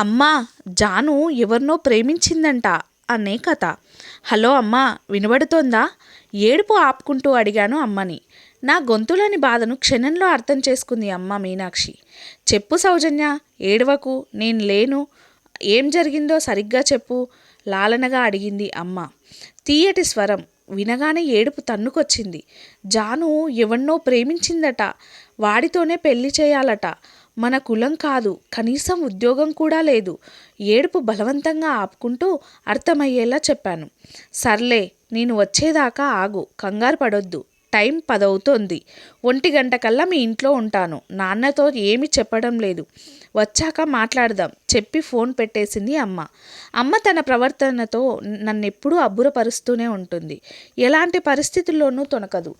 అమ్మా జాను ఎవరినో ప్రేమించిందంట అనే కథ. హలో అమ్మా వినబడుతోందా? ఏడుపు ఆపుకుంటూ అడిగాను అమ్మని. నా గొంతులోని బాధను క్షణంలో అర్థం చేసుకుంది అమ్మ మీనాక్షి. చెప్పు సౌజన్య ఏడవకు నేను లేను. ఏం జరిగిందో సరిగ్గా చెప్పు లాలనగా అడిగింది అమ్మ. తీయటి స్వరం వినగానే ఏడుపు తన్నుకొచ్చింది. జాను ఎవన్నో ప్రేమించిందట వాడితోనే పెళ్ళి చేయాలట. మన కులం కాదు కనీసం ఉద్యోగం కూడా లేదు. ఏడుపు బలవంతంగా ఆపుకుంటూ అర్థమయ్యేలా చెప్పాను. సర్లే నేను వచ్చేదాకా ఆగు కంగారు పడొద్దు. టైం పదవుతోంది. ఒంటి గంట కల్లా మీ ఇంట్లో ఉంటాను. నాన్నతో ఏమీ చెప్పడం లేదు. వచ్చాక మాట్లాడదాం. చెప్పి ఫోన్ పెట్టేసింది అమ్మ. అమ్మ తన ప్రవర్తనతో నన్నెప్పుడూ అబ్బురపరుస్తూనే ఉంటుంది. ఎలాంటి పరిస్థితుల్లోనూ తొనకదు.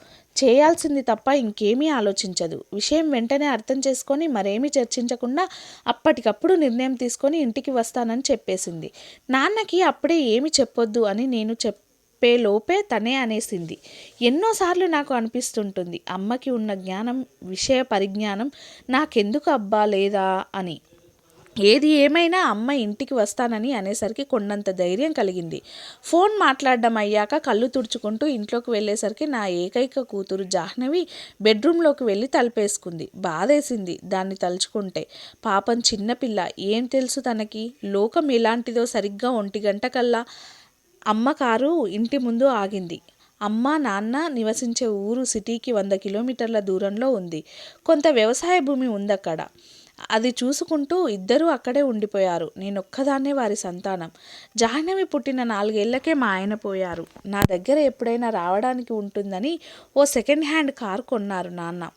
చేయాల్సింది తప్ప ఇంకేమీ ఆలోచించదు. విషయం వెంటనే అర్థం చేసుకొని మరేమీ చర్చించకుండా అప్పటికప్పుడు నిర్ణయం తీసుకొని ఇంటికి వస్తానని చెప్పేసింది. నాన్నకి అప్పుడే ఏమి చెప్పొద్దు అని నేను చెప్ చెప్పేలోపే తనే అనేసింది. ఎన్నోసార్లు నాకు అనిపిస్తుంటుంది అమ్మకి ఉన్న జ్ఞానం విషయ పరిజ్ఞానం నాకెందుకు అబ్బా లేదా అని. ఏది ఏమైనా అమ్మ ఇంటికి వస్తానని అనేసరికి కొండంత ధైర్యం కలిగింది. ఫోన్ మాట్లాడడం అయ్యాక కళ్ళు తుడుచుకుంటూ ఇంట్లోకి వెళ్ళేసరికి నా ఏకైక కూతురు జాహ్నవి బెడ్రూమ్లోకి వెళ్ళి తలుపేసుకుంది. బాధేసింది దాన్ని తలుచుకుంటే. పాపం చిన్నపిల్ల ఏం తెలుసు తనకి? లోకం ఎలాంటిదో సరిగ్గా ఒంటి గంట కల్లా అమ్మ కారు ఇంటి ముందు ఆగింది. అమ్మ నాన్న నివసించే ఊరు సిటీకి వంద కిలోమీటర్ల దూరంలో ఉంది. కొంత వ్యవసాయ భూమి ఉందక్కడ. అది చూసుకుంటూ ఇద్దరూ అక్కడే ఉండిపోయారు. నేనొక్కదాన్నే వారి సంతానం. జాహ్నవి పుట్టిన నాలుగేళ్ళకే మా ఆయన పోయారు. నా దగ్గర ఎప్పుడైనా రావడానికి ఉంటుందని ఓ సెకండ్ హ్యాండ్ కార్ కొన్నారు నాన్న.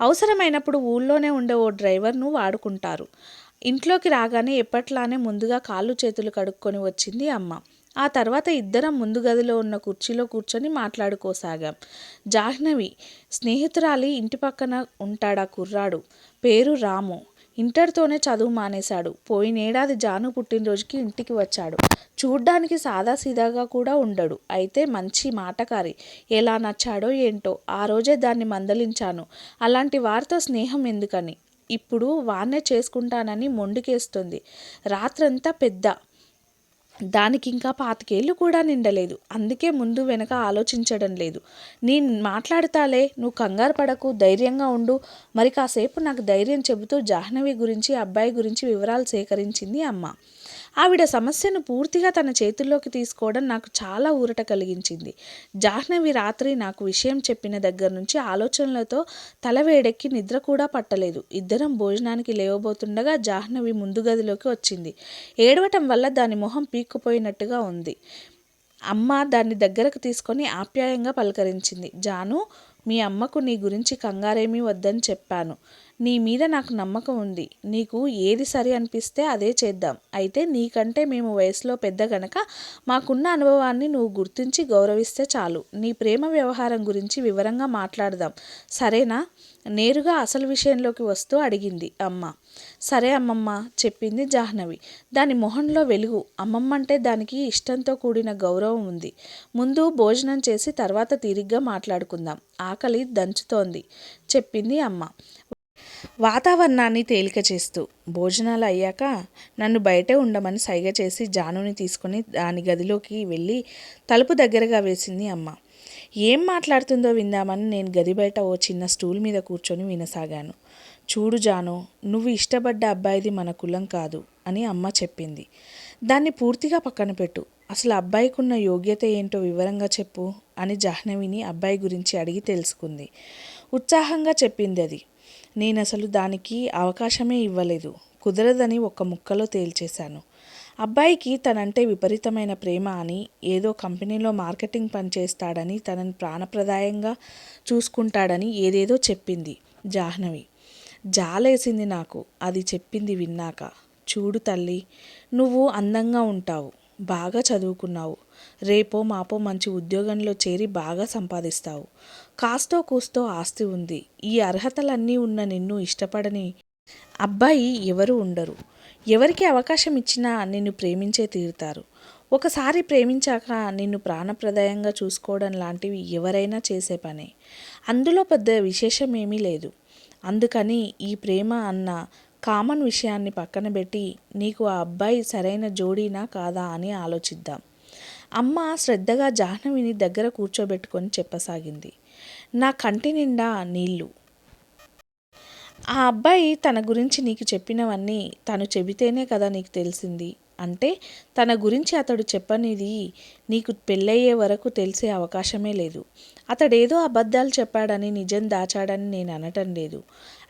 అవసరమైనప్పుడు ఊళ్ళోనే ఉండే ఓ డ్రైవర్ను వాడుకుంటారు. ఇంట్లోకి రాగానే ఎప్పట్లానే ముందుగా కాళ్ళు చేతులు కడుక్కొని వచ్చింది అమ్మ. ఆ తర్వాత ఇద్దరం ముందు గదిలో ఉన్న కుర్చీలో కూర్చొని మాట్లాడుకోసాగాం. జాహ్నవి స్నేహితురాలి ఇంటి పక్కన ఉంటాడా కుర్రాడు? పేరు రాము. ఇంటర్తోనే చదువు మానేశాడు. పోయినేడాది జాను పుట్టినరోజుకి ఇంటికి వచ్చాడు. చూడ్డానికి సాదాసీదాగా కూడా ఉండడు. అయితే మంచి మాటకారి. ఎలా నచ్చాడో ఏంటో. ఆ రోజే దాన్ని మందలించాను. అలాంటి వారితో స్నేహం ఎందుకని? ఇప్పుడు వాన్నే చేసుకుంటానని మొండికేస్తుంది. రాత్రంతా పెద్ద దానికి ఇంకా పాతికేళ్ళు కూడా నిండలేదు. అందుకే ముందు వెనక ఆలోచించడం లేదు. నేను మాట్లాడతాలే నువ్వు కంగారు పడకు ధైర్యంగా ఉండు. మరి కాసేపు నాకు ధైర్యం చెబుతూ జాహ్నవి గురించి అబ్బాయి గురించి వివరాలు సేకరించింది అమ్మ. ఆవిడ సమస్యను పూర్తిగా తన చేతుల్లోకి తీసుకోవడం నాకు చాలా ఊరట కలిగించింది. జాహ్నవి రాత్రి నాకు విషయం చెప్పిన దగ్గర నుంచి ఆలోచనలతో తల వేడెక్కి నిద్ర కూడా పట్టలేదు. ఇద్దరం భోజనానికి లేవబోతుండగా జాహ్నవి ముందు గదిలోకి వచ్చింది. ఏడవటం వల్ల దాని మొహం పీక్కుపోయినట్టుగా ఉంది. అమ్మ దాన్ని దగ్గరకు తీసుకొని ఆప్యాయంగా పలకరించింది. జాను మీ అమ్మకు నీ గురించి కంగారేమీ వద్దని చెప్పాను. నీ మీద నాకు నమ్మకం ఉంది. నీకు ఏది సరి అనిపిస్తే అదే చేద్దాం. అయితే నీకంటే మేము వయసులో పెద్ద గనక మాకున్న అనుభవాన్ని నువ్వు గుర్తించి గౌరవిస్తే చాలు. నీ ప్రేమ వ్యవహారం గురించి వివరంగా మాట్లాడదాం. సరేనా? నేరుగా అసలు విషయంలోకి వస్తూ అడిగింది అమ్మ. సరే అమ్మమ్మ చెప్పింది జాహ్నవి. దాని మొహంలో వెలుగు. అమ్మమ్మ అంటే దానికి ఇష్టంతో కూడిన గౌరవం ఉంది. ముందు భోజనం చేసి తర్వాత తీరిగ్గా మాట్లాడుకుందాం. ఆకలి దంచుతోంది చెప్పింది అమ్మ. వాతావరణాన్ని తేలిక చేస్తూ. భోజనాలు అయ్యాక నన్ను బయటే ఉండమని సైగ చేసి జానుని తీసుకుని దాని గదిలోకి వెళ్ళి తలుపు దగ్గరగా వేసింది అమ్మ. ఏం మాట్లాడుతుందో విందామని నేను గది బయట ఓ చిన్న స్టూల్ మీద కూర్చొని వినసాగాను. చూడు జాను నువ్వు ఇష్టపడ్డ అబ్బాయిది మన కులం కాదు అని అమ్మ చెప్పింది. దాన్ని పూర్తిగా పక్కన పెట్టు. అసలు అబ్బాయికి ఉన్న యోగ్యత ఏంటో వివరంగా చెప్పు అని జాహ్నవిని అబ్బాయి గురించి అడిగి తెలుసుకుంది. ఉత్సాహంగా చెప్పింది అది. నేను అసలు దానికి అవకాశమే ఇవ్వలేదు. కుదరదని ఒక్క ముక్కలో తేల్చేశాను. అబ్బాయికి తనంటే విపరీతమైన ప్రేమ అని ఏదో కంపెనీలో మార్కెటింగ్ పని చేస్తాడని తనని ప్రాణప్రదాయంగా చూసుకుంటాడని ఏదేదో చెప్పింది జాహ్నవి. జాలేసింది నాకు. అది చెప్పింది విన్నాక. చూడు తల్లి నువ్వు అందంగా ఉంటావు. బాగా చదువుకున్నావు. రేపో మాపో మంచి ఉద్యోగంలో చేరి బాగా సంపాదిస్తావు. కాస్తో కూస్తో ఆస్తి ఉంది. ఈ అర్హతలన్నీ ఉన్న నిన్ను ఇష్టపడని అబ్బాయి ఎవరు ఉండరు. ఎవరికి అవకాశం ఇచ్చినా నిన్ను ప్రేమించే తీరుతారు. ఒకసారి ప్రేమించాక నిన్ను ప్రాణప్రదాయంగా చూసుకోవడం లాంటివి ఎవరైనా చేసే పనే. అందులో పెద్ద విశేషమేమీ లేదు. అందుకని ఈ ప్రేమ అన్న కామన్ విషయాన్ని పక్కన పెట్టి నీకు ఆ అబ్బాయి సరైన జోడీనా కాదా అని ఆలోచిద్దాం. అమ్మ శ్రద్ధగా జాహ్నవిని దగ్గర కూర్చోబెట్టుకొని చెప్పసాగింది. నా కంటి నిండా నీళ్ళు. ఆ అబ్బాయి తన గురించి నీకు చెప్పినవన్నీ తను చెబితేనే కదా నీకు తెలిసింది. అంటే తన గురించి అతడు చెప్పనిది నీకు పెళ్ళయ్యే వరకు తెలిసే అవకాశమే లేదు. అతడేదో అబద్ధాలు చెప్పాడని నిజం దాచాడని నేను అనటం లేదు.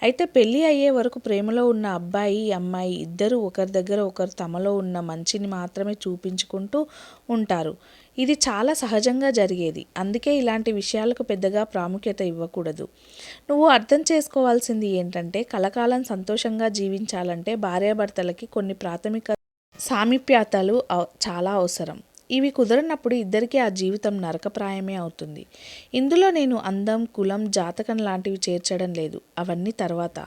అయితే పెళ్ళి అయ్యే వరకు ప్రేమలో ఉన్న అబ్బాయి అమ్మాయి ఇద్దరు ఒకరి దగ్గర ఒకరు తమలో ఉన్న మంచిని మాత్రమే చూపించుకుంటూ ఉంటారు. ఇది చాలా సహజంగా జరిగేది. అందుకే ఇలాంటి విషయాలకు పెద్దగా ప్రాముఖ్యత ఇవ్వకూడదు. నువ్వు అర్థం చేసుకోవాల్సింది ఏంటంటే కలకాలం సంతోషంగా జీవించాలంటే భార్యాభర్తలకి కొన్ని ప్రాథమిక సామీప్యతలు అవ- చాలా అవసరం. ఇవి కుదరనప్పుడు ఇద్దరికీ ఆ జీవితం నరకప్రాయమే అవుతుంది. ఇందులో నేను అందం కులం జాతకం లాంటివి చేర్చడం లేదు. అవన్నీ తర్వాత.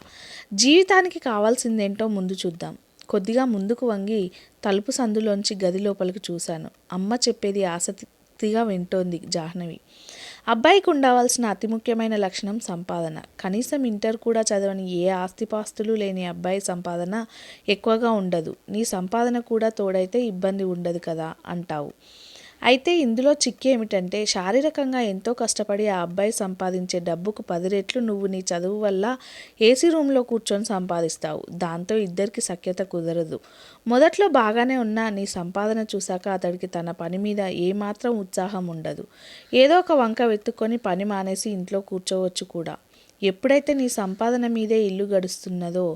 జీవితానికి కావాల్సిందేంటో ముందు చూద్దాం. కొద్దిగా ముందుకు వంగి తలుపు సందులోంచి గది లోపలికి చూశాను. అమ్మ చెప్పేది ఆసక్తిగా వింటోంది జాహ్నవి. అబ్బాయికి ఉండవలసిన అతి ముఖ్యమైన లక్షణం సంపాదన. కనీసం ఇంటర్ కూడా చదవని ఏ ఆస్తిపాస్తులు లేని అబ్బాయి సంపాదన ఎక్కువగా ఉండదు. నీ సంపాదన కూడా తోడైతే ఇబ్బంది ఉండదు కదా అంటావు. అయితే ఇందులో చిక్కు ఏమిటంటే శారీరకంగా ఎంతో కష్టపడి ఆ అబ్బాయి సంపాదించే డబ్బుకు పది రెట్లు నువ్వు నీ చదువు వల్ల ఏసీ రూమ్లో కూర్చొని సంపాదిస్తావు. దాంతో ఇద్దరికి సఖ్యత కుదరదు. మొదట్లో బాగానే ఉన్న నీ సంపాదన చూశాక అతడికి తన పని మీద ఏమాత్రం ఉత్సాహం ఉండదు. ఏదో ఒక వంక వెతుక్కొని పని మానేసి ఇంట్లో కూర్చోవచ్చు కూడా. ఎప్పుడైతే నీ సంపాదన మీదే ఇల్లు గడుస్తున్నదో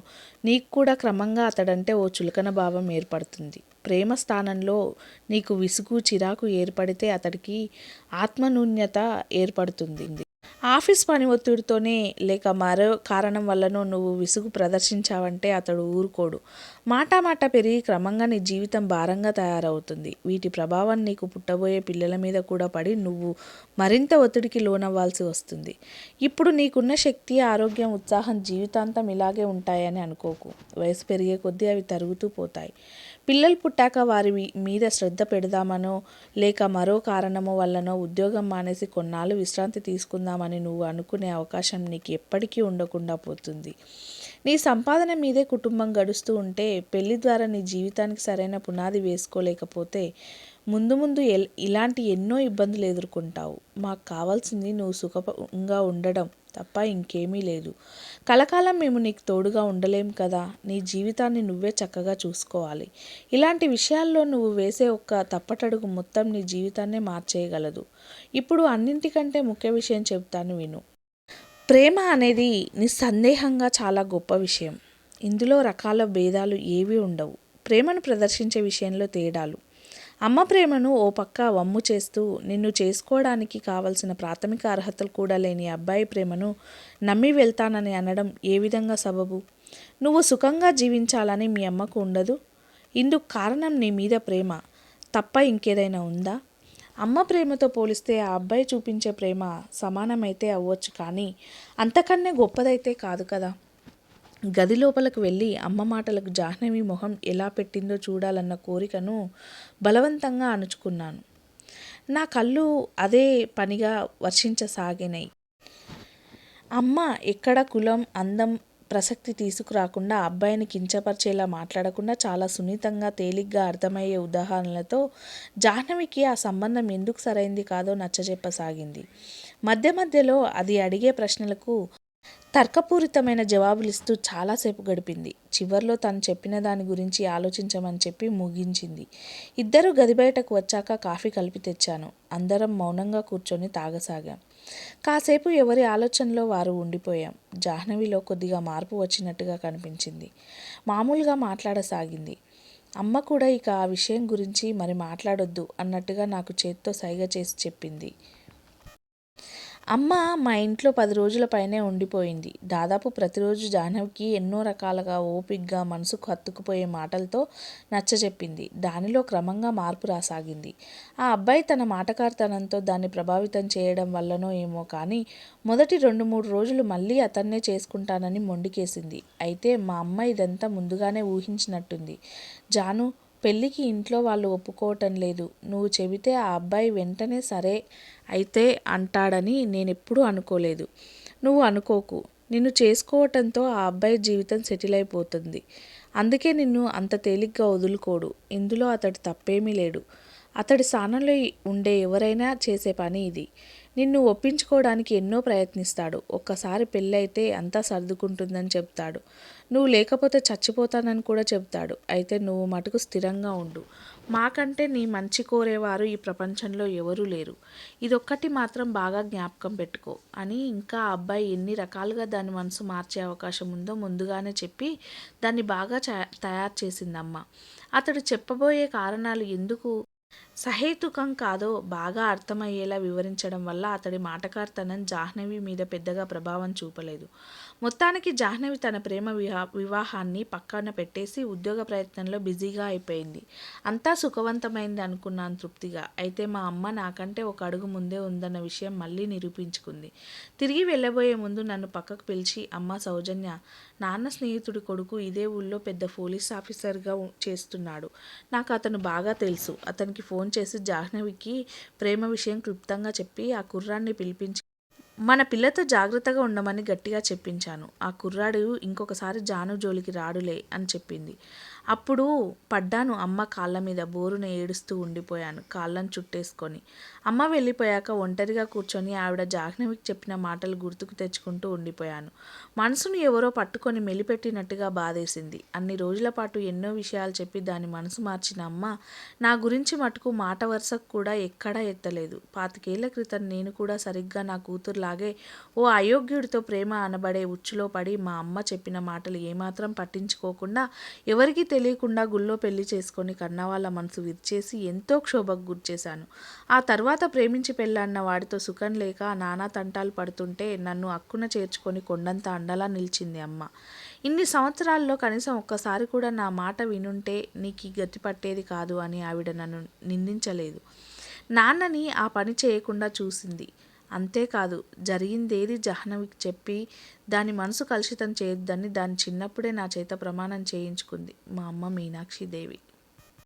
నీకు కూడా క్రమంగా అతడంటే ఓ చులకన భావం ఏర్పడుతుంది. ప్రేమ స్థానంలో నీకు విసుగు చిరాకు ఏర్పడితే అతడికి ఆత్మనూన్యత ఏర్పడుతుంది. ఆఫీస్ పని ఒత్తిడితోనే లేక మరో కారణం వల్లనో నువ్వు విసుగు ప్రదర్శించావంటే అతడు ఊరుకోడు. మాట మాట పెరిగి క్రమంగా నీ జీవితం భారంగా తయారవుతుంది. వీటి ప్రభావం నీకు పుట్టబోయే పిల్లల మీద కూడా పడి నువ్వు మరింత ఒత్తిడికి లోనవ్వాల్సి వస్తుంది. ఇప్పుడు నీకున్న శక్తి ఆరోగ్యం ఉత్సాహం జీవితాంతం ఇలాగే ఉంటాయని అనుకోకు. వయసు పెరిగే కొద్దీ అవి తరుగుతూ పోతాయి. పిల్లలు పుట్టాక వారి మీద శ్రద్ధ పెడదామనో లేక మరో కారణము వల్లనో ఉద్యోగం మానేసి కొన్నాళ్ళు విశ్రాంతి తీసుకుందామని నువ్వు అనుకునే అవకాశం నీకు ఎప్పటికీ ఉండకుండా పోతుంది. నీ సంపాదన మీదే కుటుంబం గడుస్తూ ఉంటే పెళ్ళి ద్వారా నీ జీవితానికి సరైన పునాది వేసుకోలేకపోతే ముందు ముందు ఇలాంటి ఎన్నో ఇబ్బందులు ఎదుర్కొంటావు. మాకు కావాల్సింది నువ్వు సుఖంగా ఉండడం. తప్ప ఇంకేమీ లేదు. కలకాలం మేము నీకు తోడుగా ఉండలేం కదా. నీ జీవితాన్ని నువ్వే చక్కగా చూసుకోవాలి. ఇలాంటి విషయాల్లో నువ్వు వేసే ఒక్క తప్పటడుగు మొత్తం నీ జీవితాన్నే మార్చేయగలదు. ఇప్పుడు అన్నింటికంటే ముఖ్య విషయం చెబుతాను విను. ప్రేమ అనేది నిస్సందేహంగా చాలా గొప్ప విషయం. ఇందులో రకాల భేదాలు ఏవి ఉండవు. ప్రేమను ప్రదర్శించే విషయంలో తేడాలు. అమ్మ ప్రేమను ఓ పక్క వమ్ము చేస్తూ నిన్ను చేసుకోవడానికి కావలసిన ప్రాథమిక అర్హతలు కూడా లేని అబ్బాయి ప్రేమను నమ్మి వెళ్తానని అనడం ఏ విధంగా సబబు? నువ్వు సుఖంగా జీవించాలని మీ అమ్మకు ఉండదు. ఇందుకు కారణం నీ మీద ప్రేమ. తప్ప ఇంకేదైనా ఉందా? అమ్మ ప్రేమతో పోలిస్తే ఆ అబ్బాయి చూపించే ప్రేమ సమానమైతే అవ్వచ్చు కానీ అంతకన్నా గొప్పదైతే కాదు కదా. గది లోపలకు వెళ్ళి అమ్మ మాటలకు జాహ్నవి మొహం ఎలా పెట్టిందో చూడాలన్న కోరికను బలవంతంగా అణుచుకున్నాను. నా కళ్ళు అదే పనిగా వర్షించసాగినాయి అమ్మ ఎక్కడ కులం అందం ప్రసక్తి తీసుకురాకుండా అబ్బాయిని కించపరిచేలా మాట్లాడకుండా చాలా సున్నితంగా తేలిగ్గా అర్థమయ్యే ఉదాహరణలతో జాహ్నవికి ఆ సంబంధం ఎందుకు సరైంది కాదో నచ్చజెప్పసాగింది. మధ్య మధ్యలో అది అడిగే ప్రశ్నలకు తర్కపూరితమైన జవాబులిస్తూ చాలాసేపు గడిపింది. చివర్లో తను చెప్పిన దాని గురించి ఆలోచించమని చెప్పి ముగించింది. ఇద్దరు గది బయటకు వచ్చాక కాఫీ కలిపి తెచ్చాను. అందరం మౌనంగా కూర్చొని తాగసాగాం. కాసేపు ఎవరి ఆలోచనలో వారు ఉండిపోయాం. జాహ్నవిలో కొద్దిగా మార్పు వచ్చినట్టుగా కనిపించింది. మామూలుగా మాట్లాడసాగింది. అమ్మ కూడా ఇక ఆ విషయం గురించి మరి మాట్లాడొద్దు అన్నట్టుగా నాకు చేత్తో సైగ చేసి చెప్పింది. అమ్మ మా ఇంట్లో పది రోజుల పైనే ఉండిపోయింది. దాదాపు ప్రతిరోజు జాహ్నవికి ఎన్నో రకాలుగా ఓపిగ్గా మనసుకు హత్తుకుపోయే మాటలతో నచ్చజెప్పింది దానిలో క్రమంగా మార్పు రాసాగింది. ఆ అబ్బాయి తన మాటకారితనంతో దాన్ని ప్రభావితం చేయడం వల్లనో ఏమో కానీ మొదటి రెండు మూడు రోజులు మళ్ళీ అతన్నే చేసుకుంటానని మొండికేసింది. అయితే మా అమ్మ ఇదంతా ముందుగానే ఊహించినట్టుంది. జాను పెళ్ళికి ఇంట్లో వాళ్ళు ఒప్పుకోవటం లేదు. నువ్వు చెబితే ఆ అబ్బాయి వెంటనే సరే అయితే అంటాడని నేను ఎప్పుడూ అనుకోలేదు. నువ్వు అనుకోకు. నిన్ను చేసుకోవటంతో ఆ అబ్బాయి జీవితం సెటిల్ అయిపోతుంది. అందుకే నిన్ను అంత తేలిగ్గా వదులుకోడు. ఇందులో అతడు తప్పేమీ లేడు. అతడి స్థానంలో ఉండే ఎవరైనా చేసే పని ఇది. నిన్ను ఒప్పించుకోవడానికి ఎన్నో ప్రయత్నిస్తాడు. ఒక్కసారి పెళ్ళైతే అంతా సర్దుకుంటుందని చెప్తాడు. నువ్వు లేకపోతే చచ్చిపోతానని కూడా చెప్తాడు. అయితే నువ్వు మటుకు స్థిరంగా ఉండు. మాకంటే నీ మంచి కోరేవారు ఈ ప్రపంచంలో ఎవరూ లేరు. ఇదొక్కటి మాత్రం బాగా జ్ఞాపకం పెట్టుకో అని ఇంకా ఆ అబ్బాయి ఎన్ని రకాలుగా దాని మనసు మార్చే అవకాశం ఉందో ముందుగానే చెప్పి దాన్ని బాగా చ- తయారు చేసిందమ్మ. అతడు చెప్పబోయే కారణాలు ఎందుకు సహేతుకం కాదో బాగా అర్థమయ్యేలా వివరించడం వల్ల అతడి మాటకార్తనం జాహ్నవి మీద పెద్దగా ప్రభావం చూపలేదు. మొత్తానికి జాహ్నవి తన ప్రేమ వివాహాన్ని పక్కన పెట్టేసి ఉద్యోగ ప్రయత్నంలో బిజీగా అయిపోయింది. అంతా సుఖవంతమైంది అనుకున్నాను తృప్తిగా. అయితే మా అమ్మ నాకంటే ఒక అడుగు ముందే ఉందన్న విషయం మళ్ళీ నిరూపించుకుంది. తిరిగి వెళ్ళబోయే ముందు నన్ను పక్కకు పిలిచి అమ్మ సౌజన్య నాన్న స్నేహితుడి కొడుకు ఇదే ఊళ్ళో పెద్ద పోలీస్ ఆఫీసర్గా చేస్తున్నాడు. నాకు అతను బాగా తెలుసు. అతనికి ఫోన్ చేసి జాహ్నవికి ప్రేమ విషయం క్లుప్తంగా చెప్పి ఆ కుర్రాన్ని పిలిపించి మన పిల్లతో జాగ్రత్తగా ఉండమని గట్టిగా చెప్పించాను. ఆ కుర్రాడు ఇంకొకసారి జాను జోలికి రాడులే అని చెప్పింది. అప్పుడు పడ్డాను. అమ్మ కాళ్ళ మీద బోరున ఏడుస్తూ ఉండిపోయాను. కాళ్ళను చుట్టేసుకొని. అమ్మ వెళ్ళిపోయాక ఒంటరిగా కూర్చొని ఆవిడ జాహ్నవికి చెప్పిన మాటలు గుర్తుకు తెచ్చుకుంటూ ఉండిపోయాను. మనసును ఎవరో పట్టుకొని మెలిపెట్టినట్టుగా బాధేసింది. అన్ని రోజుల పాటు ఎన్నో విషయాలు చెప్పి దాని మనసు మార్చిన అమ్మ నా గురించి మటుకు మాట వరుసకు కూడా ఎక్కడా ఎత్తలేదు. పాతికేళ్ళ క్రితం నేను కూడా సరిగ్గా నా కూతురులాగే ఓ అయోగ్యుడితో ప్రేమ అనబడే ఉచ్చులో పడి మా అమ్మ చెప్పిన మాటలు ఏమాత్రం పట్టించుకోకుండా ఎవరికీ తెలియకుండా గుళ్ళో పెళ్ళి చేసుకొని కన్నవాళ్ళ మనసు విరిచేసి ఎంతో క్షోభకు గుర్చేశాను ఆ తర్వాత ప్రేమించి పెళ్ళాన్న వాడితో సుఖం లేక నానా తంటాలు పడుతుంటే నన్ను అక్కున చేర్చుకొని కొండంత అండలా నిలిచింది అమ్మ. ఇన్ని సంవత్సరాల్లో కనీసం ఒక్కసారి కూడా నా మాట వినుంటే నీకు గతి పట్టేది కాదు అని ఆవిడ నన్ను నిందించలేదు. నాన్నని ఆ పని చేయకుండా చూసింది. అంతేకాదు జరిగిందేది జహ్నవికి చెప్పి దాని మనసు కలుషితం చేయొద్దని దాని చిన్నప్పుడే నా చేత ప్రమాణం చేయించుకుంది మా అమ్మ మీనాక్షి దేవి.